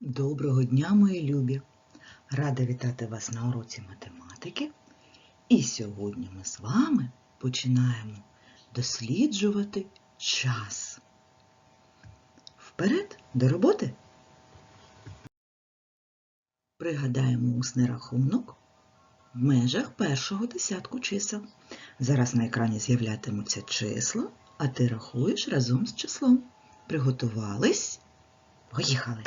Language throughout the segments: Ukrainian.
Доброго дня, мої любі! Рада вітати вас на уроці математики. І сьогодні ми з вами починаємо досліджувати час. Вперед до роботи! Пригадаємо усний рахунок в межах першого десятку чисел. Зараз на екрані з'являтимуться числа, а ти рахуєш разом з числом. Приготувались? Поїхали!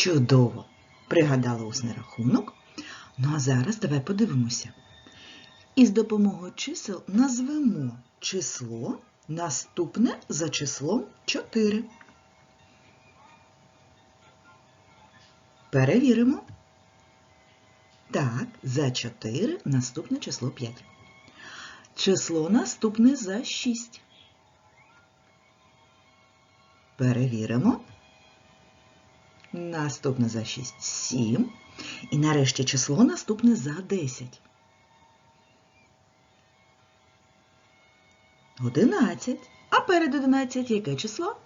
Чудово! Пригадали усний рахунок. Ну а зараз давай подивимося. І з допомогою чисел назвемо число наступне за числом 4. Перевіримо. Так, за 4 наступне число 5. Число наступне за 6. Перевіримо. Наступне за 6 7. І нарешті число наступне за 10. 11. А перед 11 яке число?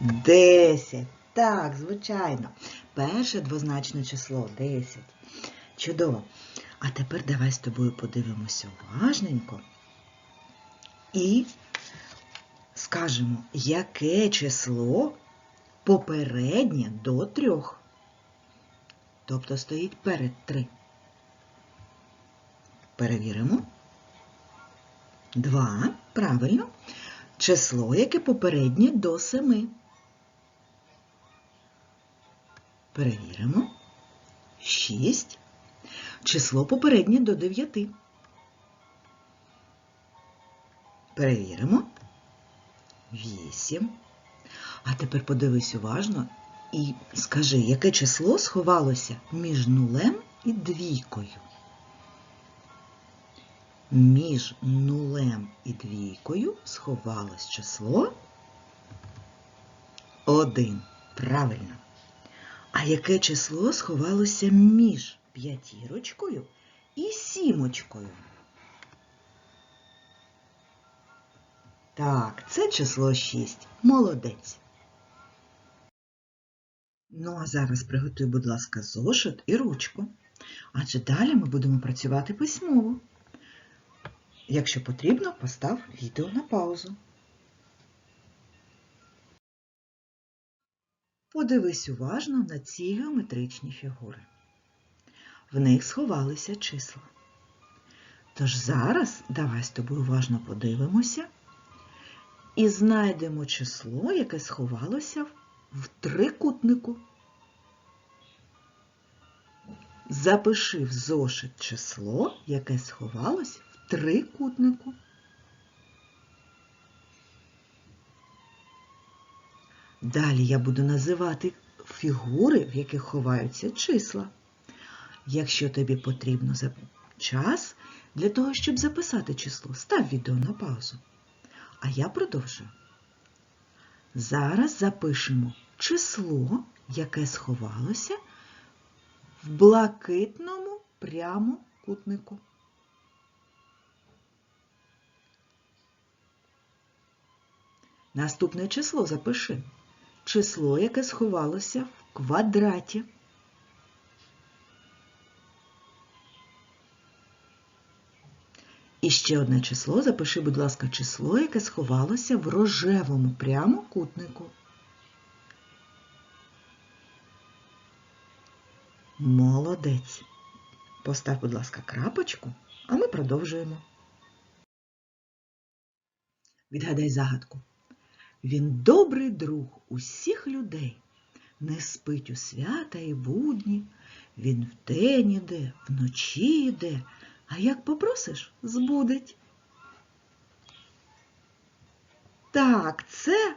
10. Так, звичайно. Перше двозначне число 10. Чудово. А тепер давай з тобою подивимося уважненько і скажемо, яке число попереднє до трьох. Тобто стоїть перед три. Перевіримо. Два. Правильно. Число, яке попереднє до семи. Перевіримо. Шість. Число попереднє до дев'яти. Перевіримо. Вісім. А тепер подивись уважно і скажи, яке число сховалося між нулем і двійкою. Між нулем і двійкою сховалось число 1. Правильно. А яке число сховалося між п'ятірочкою і сімочкою? Так, це число 6. Молодець. Ну, а зараз приготуй, будь ласка, зошит і ручку. Адже далі ми будемо працювати письмово. Якщо потрібно, постав відео на паузу. Подивись уважно на ці геометричні фігури. В них сховалися числа. Тож зараз давай з тобою уважно подивимося і знайдемо число, яке сховалося в трикутнику. Запиши в зошит число, яке сховалось в трикутнику. Далі я буду називати фігури, в яких ховаються числа. Якщо тобі потрібно час для того, щоб записати число, став відео на паузу. А я продовжую. Зараз запишемо число, яке сховалося в блакитному прямокутнику. Наступне число запиши. Число, яке сховалося в квадраті. І ще одне число, запиши, будь ласка, число, яке сховалося в рожевому прямокутнику. Молодець. Постав, будь ласка, крапочку, а ми продовжуємо. Відгадай загадку. Він добрий друг усіх людей, не спить у свята і будні, він вдень іде, вночі йде, а як попросиш, збудить. Так, це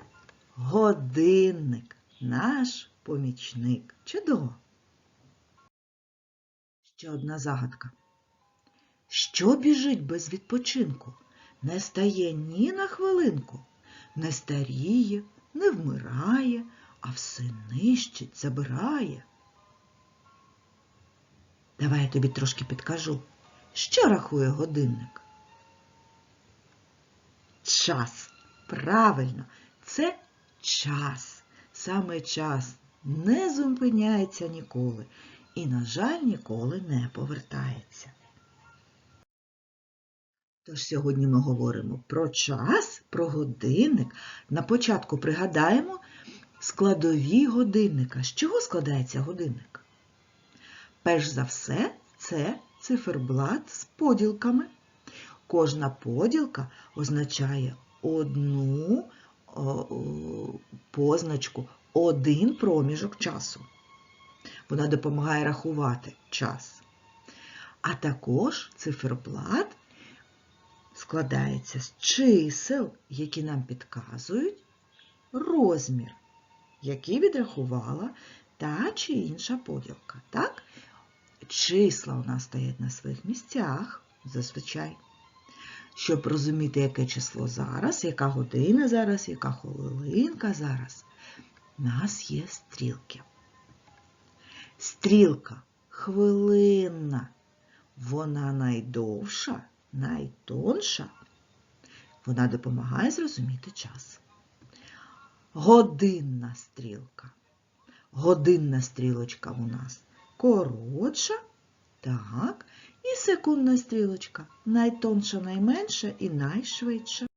годинник, наш помічник. Чудово. Ще одна загадка. Що біжить без відпочинку? Не стає ні на хвилинку, не старіє, не вмирає, а все нищить, забирає. Давай я тобі трошки підкажу. Що рахує годинник? Час. Правильно, це час. Саме час не зупиняється ніколи і, на жаль, ніколи не повертається. Тож сьогодні ми говоримо про час, про годинник. На початку пригадаємо складові годинника. З чого складається годинник? Перш за все, це циферблат з поділками. Кожна поділка означає одну позначку, один проміжок часу. Вона допомагає рахувати час. А також циферблат складається з чисел, які нам підказують розмір, який відрахувала та чи інша поділка. Так? Числа у нас стоять на своїх місцях зазвичай. Щоб розуміти, яке число зараз, яка година зараз, яка хвилинка зараз, у нас є стрілки. Стрілка хвилинна, вона найдовша, найтонша. Вона допомагає зрозуміти час. Годинна стрілка. Годинна стрілочка у нас коротша, так, і секундна стрілочка найтонша, найменша і найшвидша.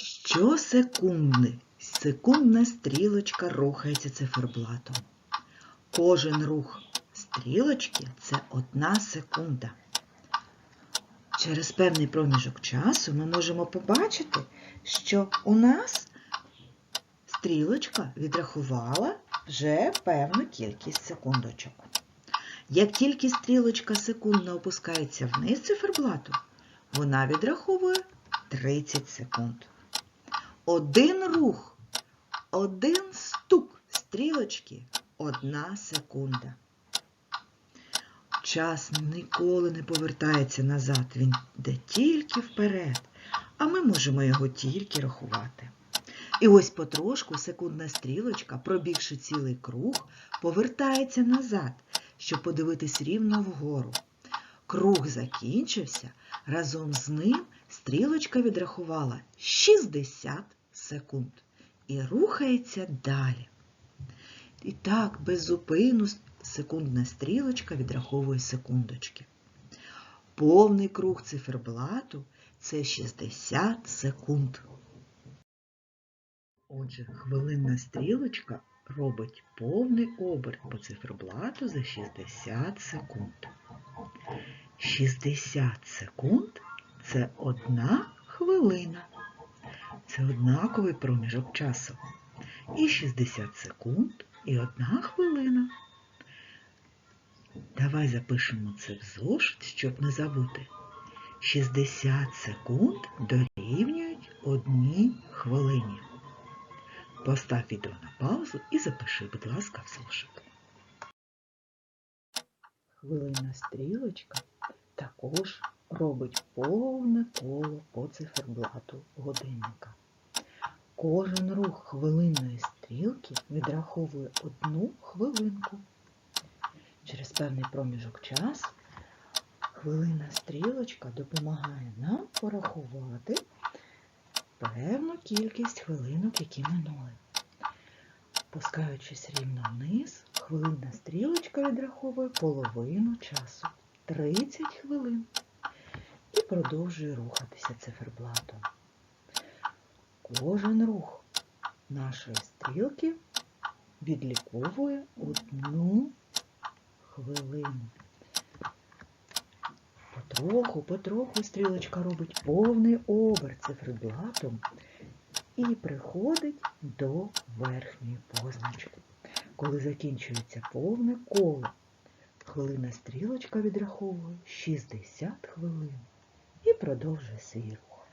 Щосекунди секундна стрілочка рухається циферблатом. Кожен рух стрілочки це одна секунда. Через певний проміжок часу ми можемо побачити, що у нас стрілочка відрахувала вже певну кількість секундочок. Як тільки стрілочка секундно опускається вниз циферблату, вона відраховує 30 секунд. Один рух, один стук стрілочки одна секунда. Час ніколи не повертається назад, він йде тільки вперед, а ми можемо його тільки рахувати. І ось потрошку секундна стрілочка, пробігши цілий круг, повертається назад, щоб подивитись рівно вгору. Круг закінчився, разом з ним стрілочка відрахувала 60 секунд і рухається далі. І так, без зупину секундна стрілочка відраховує секундочки. Повний круг циферблату це 60 секунд. Отже, хвилинна стрілочка робить повний оберт по циферблату за 60 секунд. 60 секунд це одна хвилина. Це однаковий проміжок часу. І 60 секунд, і одна хвилина. Давай запишемо це в зошит, щоб не забути. 60 секунд дорівнюють одній хвилині. Постав відео на паузу і запиши, будь ласка, в зошит. Хвилинна стрілочка також робить повне коло по циферблату годинника. Кожен рух хвилинної стрілки відраховує одну хвилинку. Через певний проміжок часу хвилинна стрілочка допомагає нам порахувати певну кількість хвилинок, які минули. Пускаючись рівно вниз, хвилинна стрілочка відраховує половину часу 30 хвилин і продовжує рухатися циферблатом. Кожен рух нашої стрілки відліковує одну хвилину. Потроху, потроху стрілочка робить повний оберт циферблатом і приходить до верхньої позначки. Коли закінчується повне коло, хвилина стрілочка відраховує 60 хвилин і продовжує свій рух.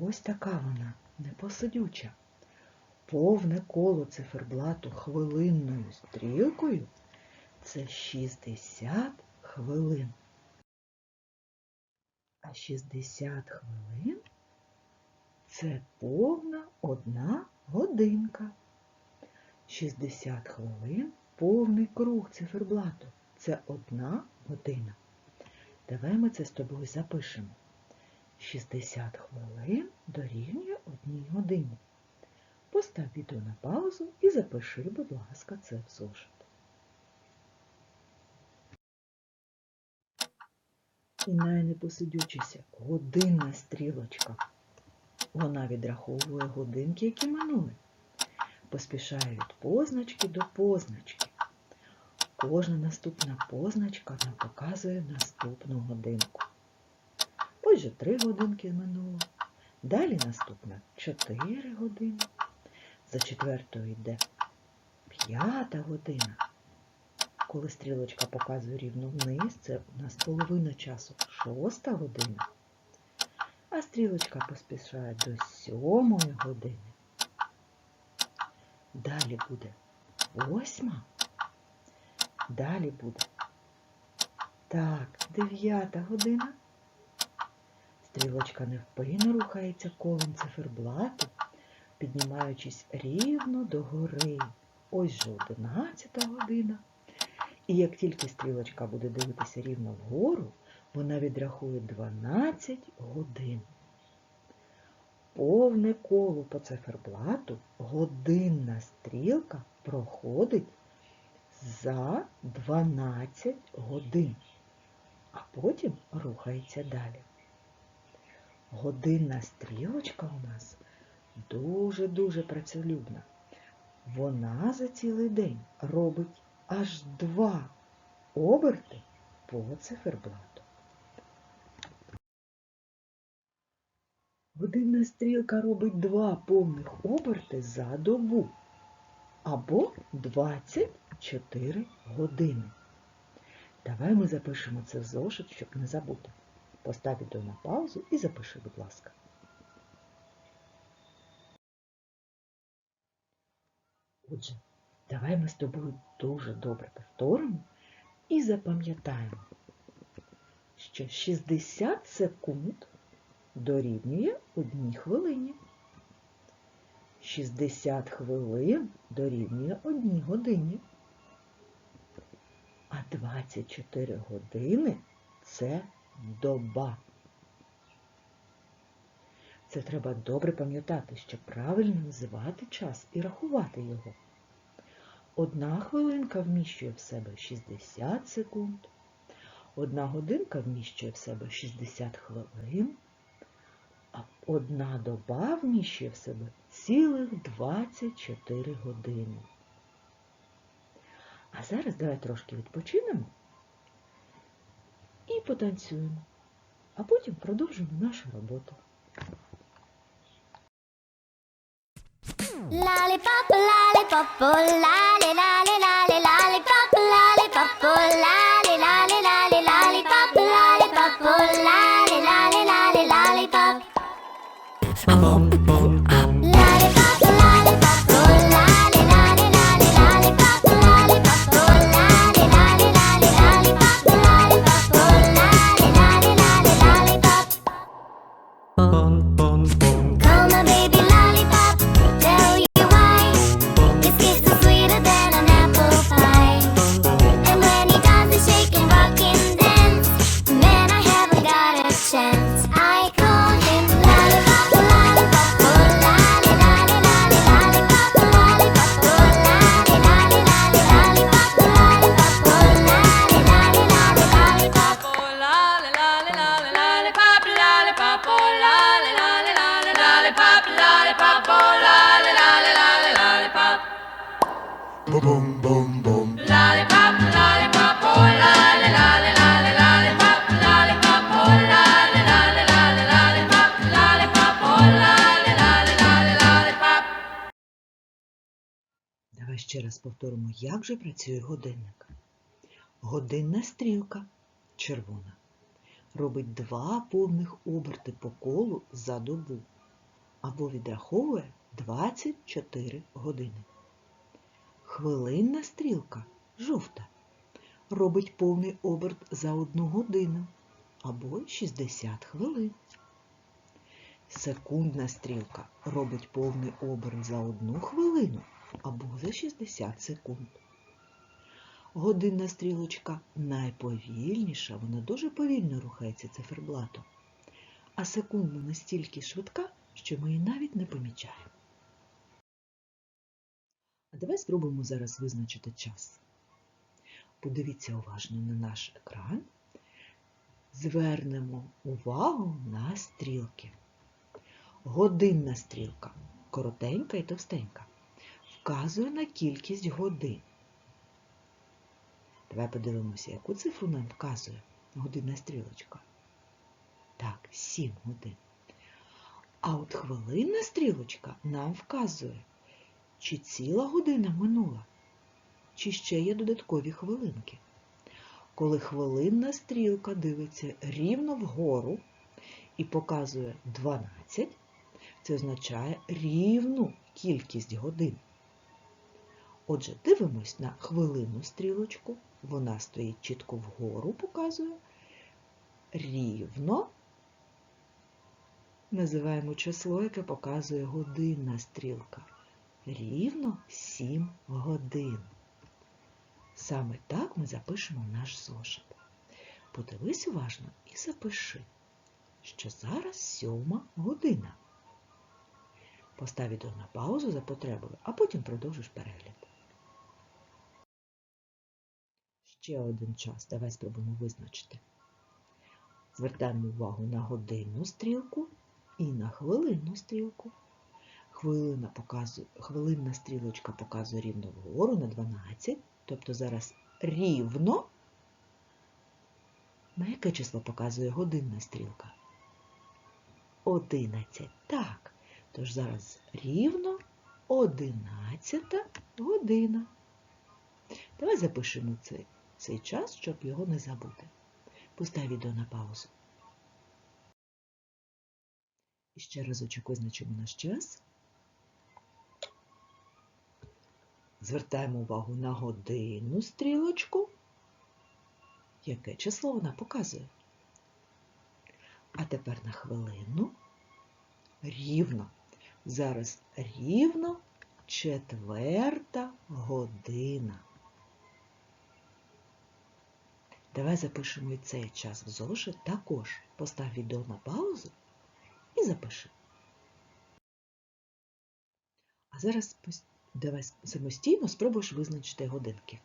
Ось така вона непосидюча. Повне коло циферблату хвилинною стрілкою це 60 хвилин. А 60 хвилин це повна одна годинка. 60 хвилин повний круг циферблату. Це одна година. Давай ми це з тобою запишемо. 60 хвилин дорівнює одній годині. Постав відео на паузу і запиши, будь ласка, це в зошит. І найнепосидючися годинна стрілочка. Вона відраховує годинки, які минули. Поспішає від позначки до позначки. Кожна наступна позначка нам показує наступну годинку. Ось же три годинки минуло. Далі наступна 4 години. За четвертою йде п'ята година. Коли стрілочка показує рівно вниз, це у нас половина часу шоста година. А стрілочка поспішає до сьомої години. Далі буде восьма. Далі буде. Так, дев'ята година. Стрілочка невпинно рухається колом циферблату, піднімаючись рівно до гори. Ось же одинадцята година. І як тільки стрілочка буде дивитися рівно вгору, вона відрахує 12 годин. Повне коло по циферблату годинна стрілка проходить за 12 годин, а потім рухається далі. Годинна стрілочка у нас дуже-дуже працелюбна. Вона за цілий день робить аж два оберти по циферблату. Годинна стрілка робить два повних оберти за добу або 24 години. Давай ми запишемо це в зошит, щоб не забути. Постав відео на паузу і запиши, будь ласка. Отже, давай ми з тобою дуже добре повторимо і запам'ятаємо, що 60 секунд дорівнює одній хвилині. 60 хвилин дорівнює одній годині. А 24 години це доба. Це треба добре пам'ятати, щоб правильно називати час і рахувати його. Одна хвилинка вміщує в себе 60 секунд, одна годинка вміщує в себе 60 хвилин, а одна доба вміщує в себе цілих 24 години. А зараз давай трошки відпочинемо і потанцюємо, а потім продовжимо нашу роботу. Lollipop, lollipop, oh, lolly, lolly, lolly, lollipop, lollipop, oh, lolly, lolly, lolly, lollipop, lollipop, oh, lolly, lolly, lolly, lollipop. Ще раз повторимо, як же працює годинник. Годинна стрілка червона робить два повних оберти по колу за добу або відраховує 24 години. Хвилинна стрілка жовта робить повний оберт за одну годину або 60 хвилин. Секундна стрілка робить повний оберт за одну хвилину або за 60 секунд. Годинна стрілочка найповільніша, вона дуже повільно рухається циферблатом, а секундна настільки швидка, що ми її навіть не помічаємо. А давай спробуємо зараз визначити час. Подивіться уважно на наш екран. Звернемо увагу на стрілки. Годинна стрілка коротенька і товстенька. Вказує на кількість годин. Давай подивимося, яку цифру нам вказує годинна стрілочка. Так, 7 годин. А от хвилинна стрілочка нам вказує, чи ціла година минула, чи ще є додаткові хвилинки. Коли хвилинна стрілка дивиться рівно вгору і показує 12, це означає рівну кількість годин. Отже, дивимось на хвилинну стрілочку, вона стоїть чітко вгору, показує рівно. Називаємо число, яке показує годинна стрілка. Рівно 7 годин. Саме так ми запишемо наш зошит. Подивись уважно і запиши, що зараз сьома година. Постав відео на паузу за потребою, а потім продовжиш перегляд. Ще один час. Давай спробуємо визначити. Звертаємо увагу на годинну стрілку і на хвилинну стрілку. Хвилина показує, хвилинна стрілочка показує рівно вгору на 12, тобто зараз рівно. На яке число показує годинна стрілка? 11. Так. Тож зараз рівно 11 година. Давай запишемо цей, цей час, щоб його не забути. Постав відео на паузу. І ще разочок визначимо наш час. Звертаємо увагу на годинну стрілочку. Яке число вона показує? А тепер на хвилину. Рівно. Зараз рівно четверта година. Давай запишемо і цей час в зошит також. Постав відео на паузу і запиши. А зараз давай самостійно спробуєш визначити годинки.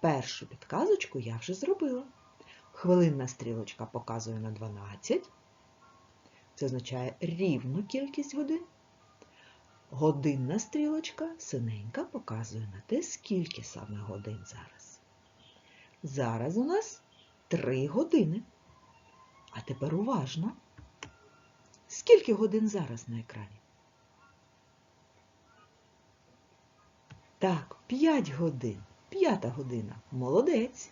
Першу підказочку я вже зробила. Хвилинна стрілочка показує на 12. Це означає рівну кількість годин. Годинна стрілочка синенька показує на те, скільки саме годин зараз. Зараз у нас 3 години. А тепер уважно. Скільки годин зараз на екрані? Так, 5 годин. П'ята година. Молодець.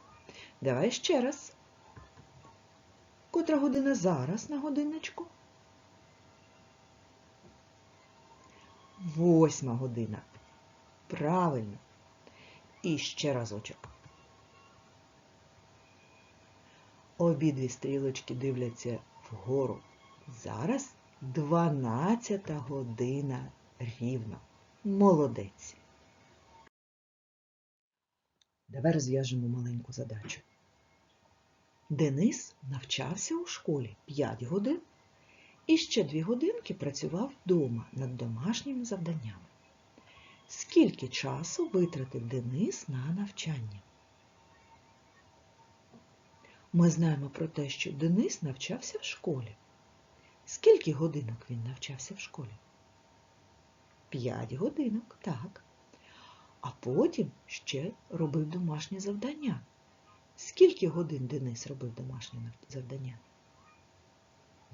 Давай ще раз. Котра година зараз на годинничку? Восьма година. Правильно. І ще разочок. Обидві стрілочки дивляться вгору. Зараз 12 година рівно. Молодець. Давай розв'яжемо маленьку задачу. Денис навчався у школі 5 годин і ще 2 годинки працював вдома над домашніми завданнями. Скільки часу витратив Денис на навчання? Ми знаємо про те, що Денис навчався в школі. Скільки годинок він навчався в школі? 5 годинок, так. А потім ще робив домашні завдання. Скільки годин Денис робив домашні нав- завдання?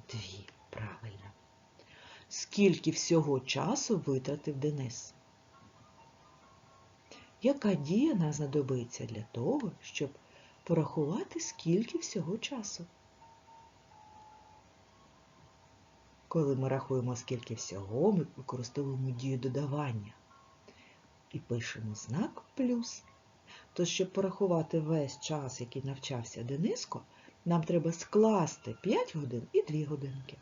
Дві, правильно. Скільки всього часу витратив Денис? Яка дія нам знадобиться для того, щоб порахувати, скільки всього часу? Коли ми рахуємо, скільки всього, ми використовуємо дію додавання і пишемо знак плюс. То, щоб порахувати весь час, який навчався Дениско, нам треба скласти 5 годин і 2 годинки.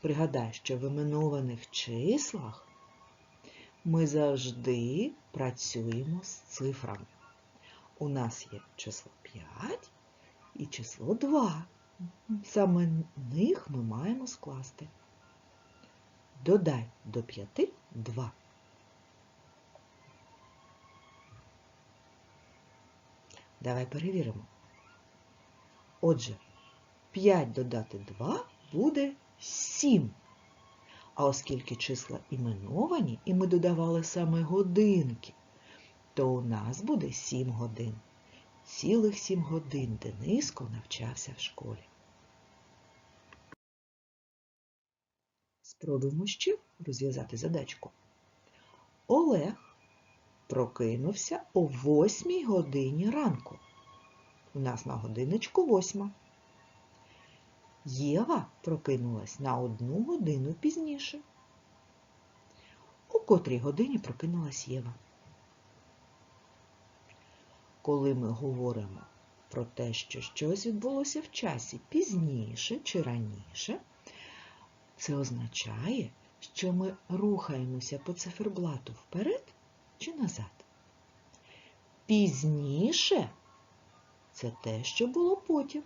Пригадай, що в іменованих числах ми завжди працюємо з цифрами. У нас є число 5 і число 2. Саме них ми маємо скласти. Додай до 5 2. Давай перевіримо. Отже, 5 додати 2 буде 7. А оскільки числа іменовані, і ми додавали саме годинки, то у нас буде 7 годин. Цілих 7 годин Дениско навчався в школі. Спробуємо ще розв'язати задачку. Олег прокинувся о 8 годині ранку. У нас на годиночку 8. Єва прокинулась на одну годину пізніше. У котрій годині прокинулась Єва. Коли ми говоримо про те, що щось відбулося в часі пізніше чи раніше, це означає, що ми рухаємося по циферблату вперед чи назад. Пізніше це те, що було потім.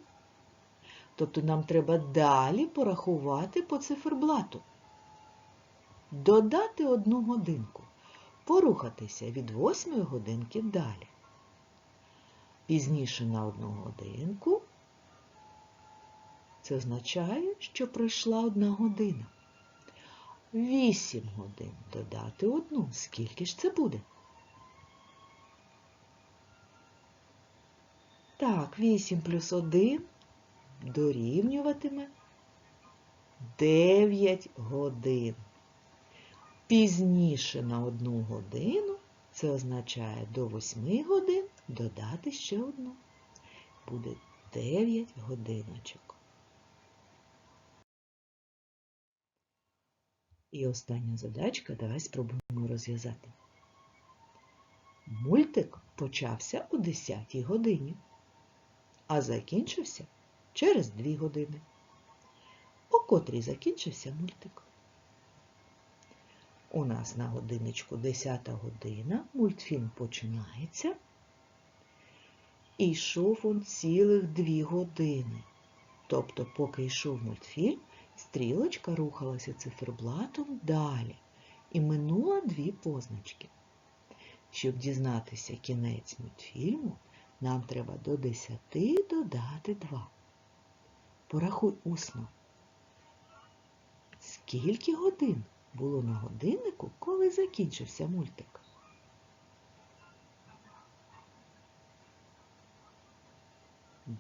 Тобто нам треба далі порахувати по циферблату. Додати одну годинку. Порухатися від восьмої годинки далі. Пізніше на одну годинку. Це означає, що пройшла одна година. Вісім годин додати одну. Скільки ж це буде? Так, 8 плюс 1 дорівнюватиме 9 годин. Пізніше на одну годину це означає до 8 годин додати ще одну. Буде 9 годиночок. І остання задачка, давай спробуємо розв'язати. Мультик почався о 10 годині, а закінчився через 2 години. О котрій закінчився мультик. У нас на годиночку 10 година, мультфільм починається. І йшов он цілих 2 години. Тобто, поки йшов мультфільм, стрілочка рухалася циферблатом далі і минула дві позначки. Щоб дізнатися кінець мультфільму, нам треба до 10 додати 2. Порахуй усно. Скільки годин було на годиннику, коли закінчився мультик?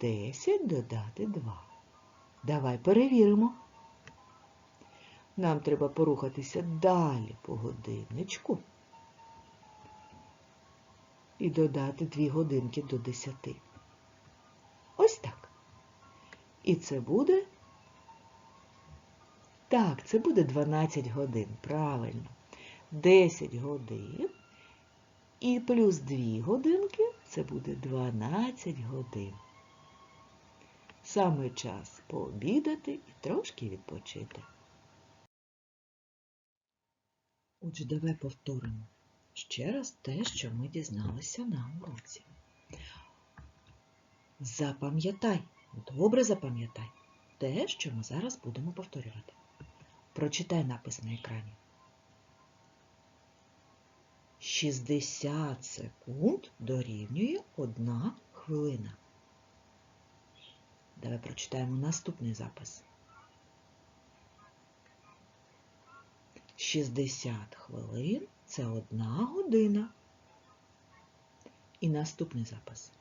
Десять додати два. Давай перевіримо. Нам треба порухатися далі по годинничку і додати дві годинки до десяти. Ось так. І це буде. Так, це буде 12 годин. Правильно. 10 годин. І плюс 2 годинки це буде 12 годин. Саме час пообідати і трошки відпочити. Отже, давай повторимо ще раз те, що ми дізналися на уроці. Запам'ятай, добре запам'ятай те, що ми зараз будемо повторювати. Прочитай напис на екрані. 60 секунд дорівнює 1 хвилина. Давай прочитаємо наступний запис. 60 хвилин це 1 година. І наступний запис.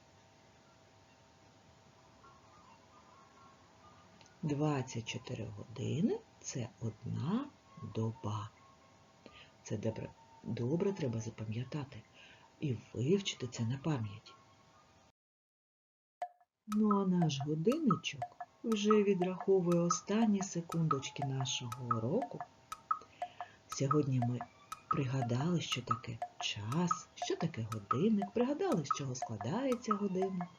24 години це одна доба. Це добре, добре треба запам'ятати і вивчити це на пам'ять. Ну а наш годинничок вже відраховує останні секундочки нашого уроку. Сьогодні ми пригадали, що таке час, що таке годинник, пригадали, з чого складається годинник,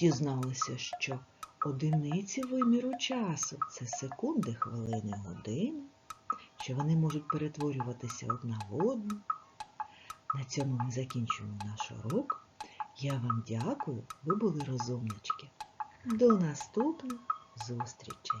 дізналися, що одиниці виміру часу це секунди, хвилини, години, що вони можуть перетворюватися одна в одну. На цьому ми закінчуємо наш урок. Я вам дякую, ви були розумнички. До наступних зустрічей!